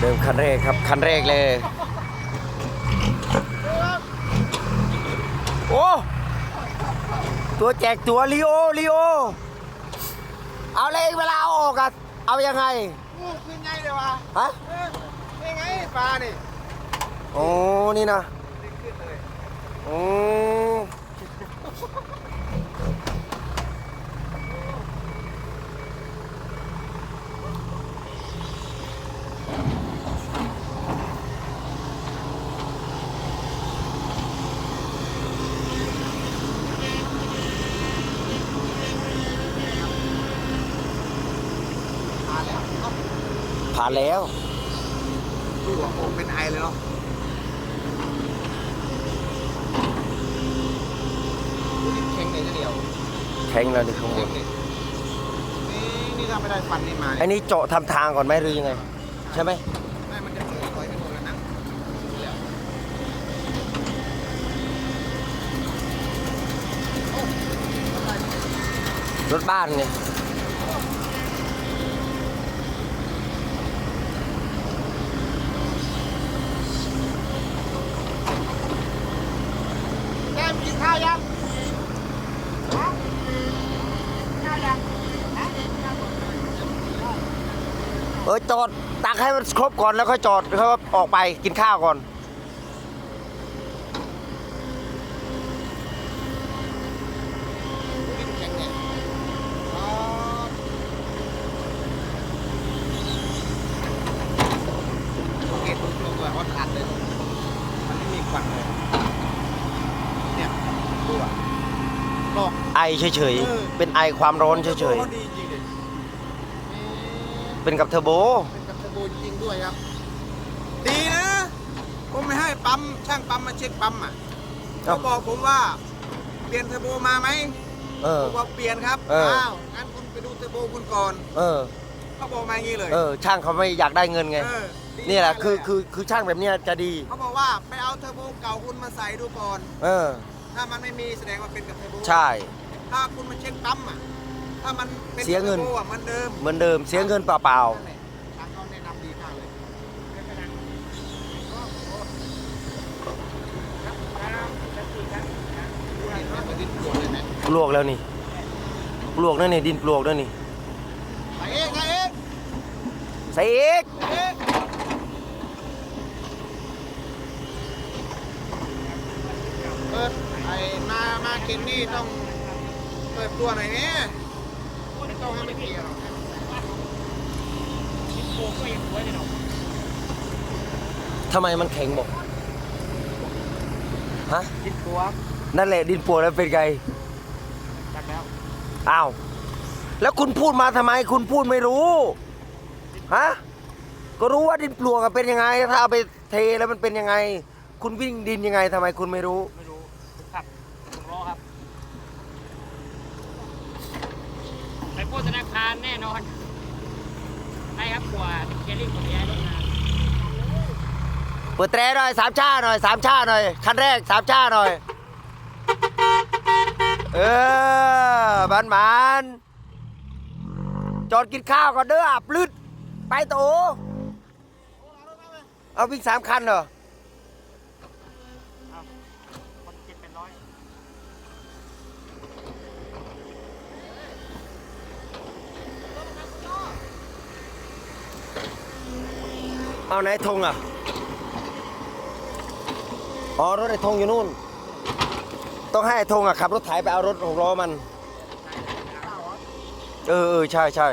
เดิมคันแรกครับ คันแรกเลย โอ้ ตัวแจกตัวลีโอลีโอ เอาเลยเวลาเอาออกอะเอายังไงงูขึ้นไงเลยวะฮะเออนี่ไงปลานี่โอ้นี่นะ นี่ขึ้นเลย โอ้ ผ่านแล้วดูหัวโป่งเป็นไอเลยเนาะดูดิเข่งเลยทีเดียวแทงแล้วนี่ข้างบเข่งนนี่นี่นี่ถ้าไม่ได้ฟันนี่มาอันนี้เจาะทำทางก่อนไหมหรือยังไง ใช่ไหมไม่มันจะเกิดต่อยไปหมดแล้วนะแล้วรถบ้านไง แก้มกินข้าวยังฮะข้าวยังฮะ เออจอดตักให้มันครบก่อนแล้วค่อยจอดแล้วก็ออกไปกินข้าวก่อนดูดิเข่งเนี่ยอ๋อโอเคถูกลงเลยว่าขาดเลยมันไม่มีควันเลยเนี่ยดูอะลอกไอเฉยเออๆเป็นไอความร้อนเฉยโอ้โหดีจริงดิๆ เป็นกับเทอร์โบ เป็นกับเทอร์โบจริงด้วยครับ ดีนะ ผมไม่ให้ปั๊มช่างปั๊มมาเช็คปั๊มอะเอ้าเขาบอกผมว่า เปลี่ยนเทอร์โบมาไหมเออผมบอกเปลี่ยนครับเอออ้าวงั้นคุณไปดูเทอร์โบคุณก่อนเออ เขาบอกมาอย่างนี้เลยเออ ช่างเขาไม่อยากได้เงินไง เออดีนี่แหละมากคือเยะคือคือช่างแบบเนี้ยจะดี เขาบอกว่าไปเอาเทอร์โบเก่าคุณมาใส่ดูก่อน เออ ถ้ามันไม่มีแสดงว่าเป็นกับเทอร์โบใช่ ถ้าคุณมาเช็คปั๊มอะ ถ้ามันเป็นเสียเงินทอร์โบอะเหมันเดิมเหมือนเดิมเสียเงินเปล่านั่นแหละทางเขาแนะนำดีมากเลยเห็นไหมมันดิ้นปวดเลยไหมๆปลวกแล้วนี่ปลวกนั่นนี่ดินปลวกนั่นนี่ไปเองไปเองใส่อีกไปเองเปิดไอ้มามาเก็นนี่ต้องเปิดตัวหน่อยเนี่ยไม่ ต้องไม่เกี่ยวหรอกทำไมมันแข็งบอกฮะดินตัวนั่นแหละดินปลวกแล้วเป็นไงจักแล้วอ้าว แล้วคุณพูดมาทำไมคุณพูดไม่รู้ ฮะ ก็รู้ว่าดินปลวกอะเป็นยังไง ถ้าเอาไปเทแล้วมันเป็นยังไง คุณวิ่งดินยังไงทำไมคุณไม่รู้ ไม่รู้ครับผมรอครับ ไปโฆษณาคารแน่นอนใช่ครับกว่าเคลลิ่งผมย้ายรถมาเปิดแตรหน่อยสามชาหน่อยสามชาหน่อยคันแรกสามชาหน่อย เออบานบานจอดกินข้าวก่อนเด้ออับลืดไปโตเอาวิ่งสามคันเหรอ เอาคนเจ็ดเป็นร้อย เอาไหนธงอะ อ๋อ รถไอ้ธงอยู่นู่น ต้องให้ไอ้ธงอะขับรถไถไปเอารถหกล้อมัน เออเออใช่ใช่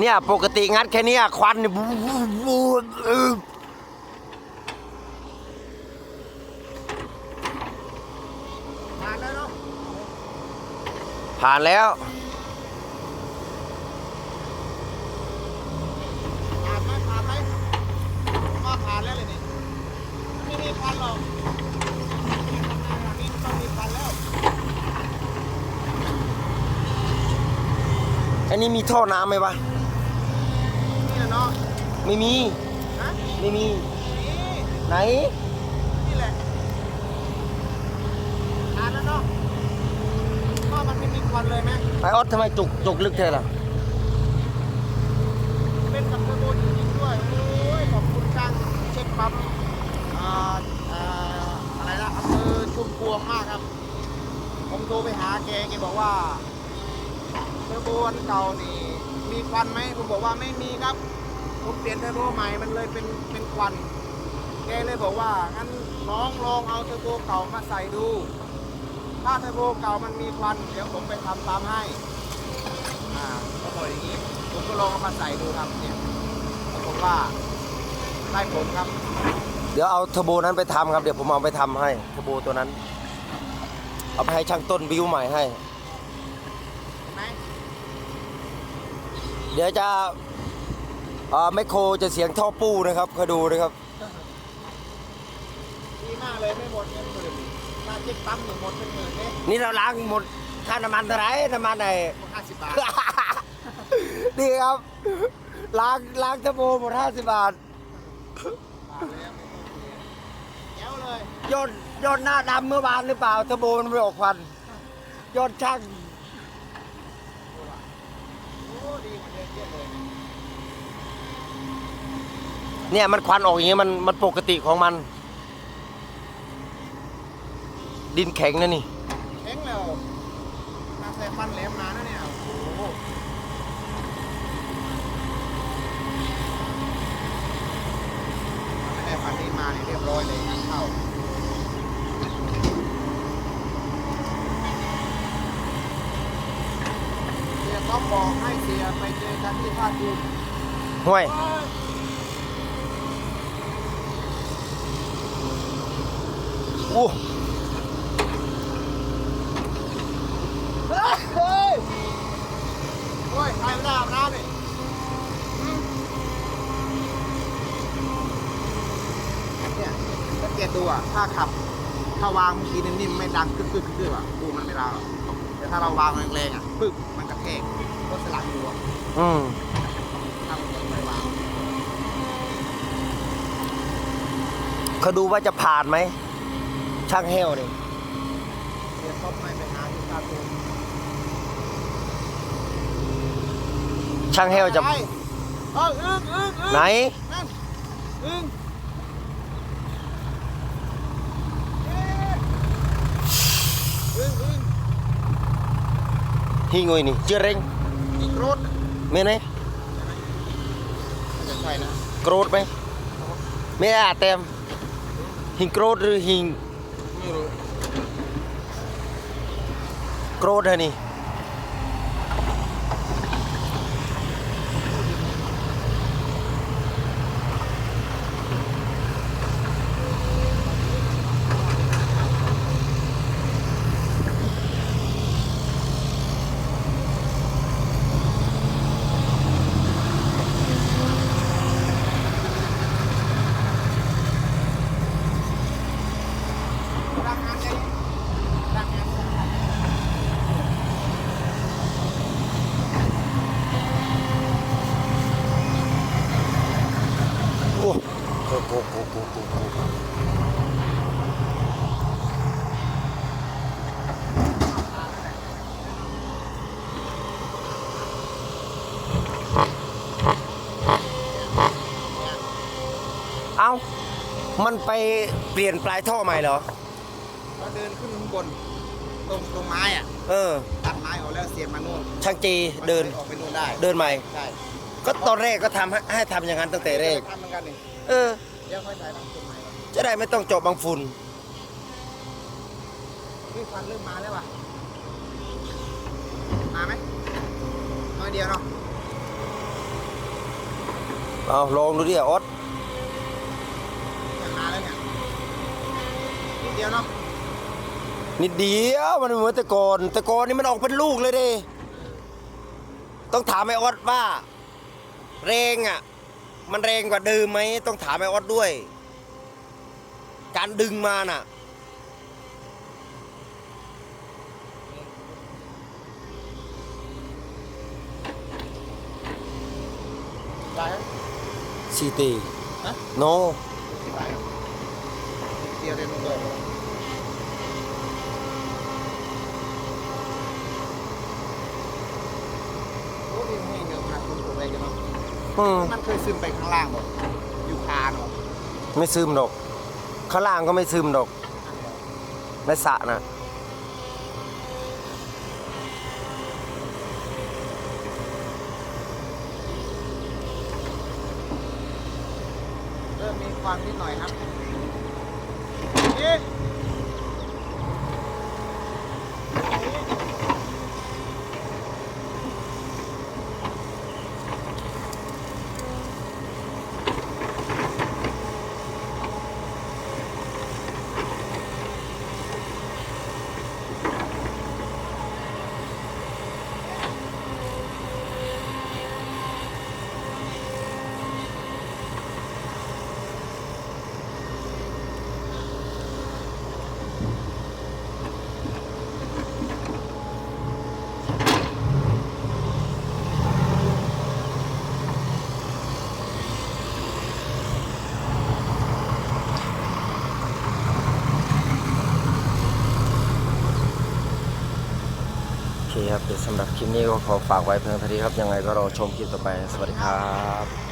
เนี่ย ปกติงัดแค่นี้ควันนี่บู๊บู๊บู๊เออผ่านแล้วเนาะ ผ่านแล้ว ผ่านไหมผ่านไหมมาผ่านแล้วเลยนี่ ไม่มีควันหรอกนี่ต้องมีควันแล้ว อันนี้มีท่อน้ำไหมวะนี่แหละเนาะไม่มี ฮะไม่มีนี่ ไหน นี่แหละผ่านแล้วเนาะว่ามันไม่มีควันเลยไหมไอออสทำไมจุกจุกลึกเธอล่ะฮเป็นกับเทอร์โบจริงๆด้วยโอ้ยขอบคุณช่างเช็คปั๊มอ่าอ่าอะไรนะอำเภอชุมพ วงมากครับ ผมโทรไปหาแกแกบอกว่าเทอร์โบอันเก่านี่ มีควันไหมผมบอกว่าไม่มีครับ ผมเปลี่ยนเทอร์โบใหม่มันเลยเป็นเป็นควัน แกเลยบอกว่างั้นน้องลองเอาเทอร์โบเก่ามาใส่ดู ถ้าเทอร์โบเก่ามันมีควันเดี๋ยวผมไปทำตามให้อ่าก็บอกอย่างนี้ผมก็ลองเอามาใส่ดูครับเนี่ยปรากฏว่าได้ผลครับ เดี๋ยวเอาเทอร์โบนั้นไปทำครับ เดี๋ยวผมเอาไปทำให้เทอร์โบตัวนั้น เอาไปให้ช่างต้นบิวใหม่ให้เห็นไหมเดี๋ยวจะอ่าแมคโครจะเสียงท่อปู้นะครับคอยดูนะครับ ดีมากเลยไม่หมดเงินหมื่นถ้าเช็คปั๊มหนึ่งหมดเป็นหมื่นเนี่ยนี่เราล้างหมดค่าน้ำมันเท่าไหรน้ำมันไหนหมดห้าสิบบาท นี่ครับล้างล้างเทอร์โบหมดห้าสิบบาทบาทเลยไม่ต้องเสียแจ๋วเลยยนต์ ยนต์หน้าดำเมื่อวานหรือเปล่าเทอร์โบมันไม่ออกควันยนต์ช่างเนี่ยมันควันออกอย่างเงี้ยมันมันปกติของมัน ดินแข็งนะนี่แข็งแล้วนาใส่ฟันแหลมนานนะเนี่ยโอ้โหไม่ได้ฟันนี้มาเนี่ยเรียบร้อยเลยงานเข้า เสียก็บอกให้เสียไปเจอกันที่ท่าจูนห้วย อู้เฮ้ยเฮ้ยโอ้ยใครไม่ได้อาบน้ำนี่อืมเนี่ยสังเกตดูอะ ถ้าขับ ถ้าวางเมื่อกี้นิ่มๆไม่ดังกึกกึกกึกอะดูมันไม่ได้หรอก แต่ถ้าเราวางแรงๆอะปึ๊บมันกระแทกก็สลักอยู่อะอืมถ้ามันไม่วางเขาดูว่าจะผ่านไหม ช่างเฮลนี่เสียก็ไม่ไปหาที่ท่าจูนช่างเฮลจะ ไปเอออึ้งอึ้งอึ้งไหน นั่นอึ้งเอ๊ะอึ้งอึ้ง ฮิงุยนี่เจือเร่งอีกรถไม่ไหนจะใช่นะโกรธไหมไม่อาเต็มหิงโกรธหรือหิงไม่รู้โกรธฮะนี่รักงานใจรักงาน โอ้โหโอ้โหโอ้โหโอ้โหโอ้โห เอ้ามันไปเปลี่ยนปลายท่อใหม่เหรอเราเดินขึ้นข้างบน ตรงตรงไม้อะ เออ ตัดไม้ออกแล้วเสียบมานู่นช่างจีเดิน ออกไปนู่นได้ เดินใหม่ใช่ก็ตอนแรกก็ทำให้ให้ทำอย่างนั้นตั้งแต่แรก ทำเหมือนกันนี่ เออ เดี๋ยวค่อยใส่บางต้นไม้ก่อนจะได้ไม่ต้องเจาะบางฝุ่นนี่ควันเริ่มมาแล้วว่ะ มาไหมน้อยเดียวเนาะเอาลองดูดิออสเนี่ยมาแล้วเนี่ยนิดเดียวเนาะนิดเดียวมันไม่เหมือนแต่ก่อนแต่ก่อนนี่มันออกเป็นลูกเลยดิต้องถามไอ้ออสว่าแรงอะ มันแรงกว่าเดิมไหมต้องถามไอ้ออสด้วย การดึงมาน่ะ ได้ไหมซีตีฮะโนได้นิดเดียวเดียวลงเลยโอ้ดีให้เงินมาคุณถูกอะไรกันเนาะอืมมันเคยซึมไปข้างล่างหมดอยู่คานหมดไม่ซึมดอก ข้างล่างก็ไม่ซึมดอกในสระนะเริ่มมีควันนิดหน่อยครับนี่ ครับเดี๋ยวสำหรับคลิปนี้ก็ขอฝากไว้เพียงเท่านี้ครับ ยังไงก็รอชมคลิปต่อไป สวัสดีครับ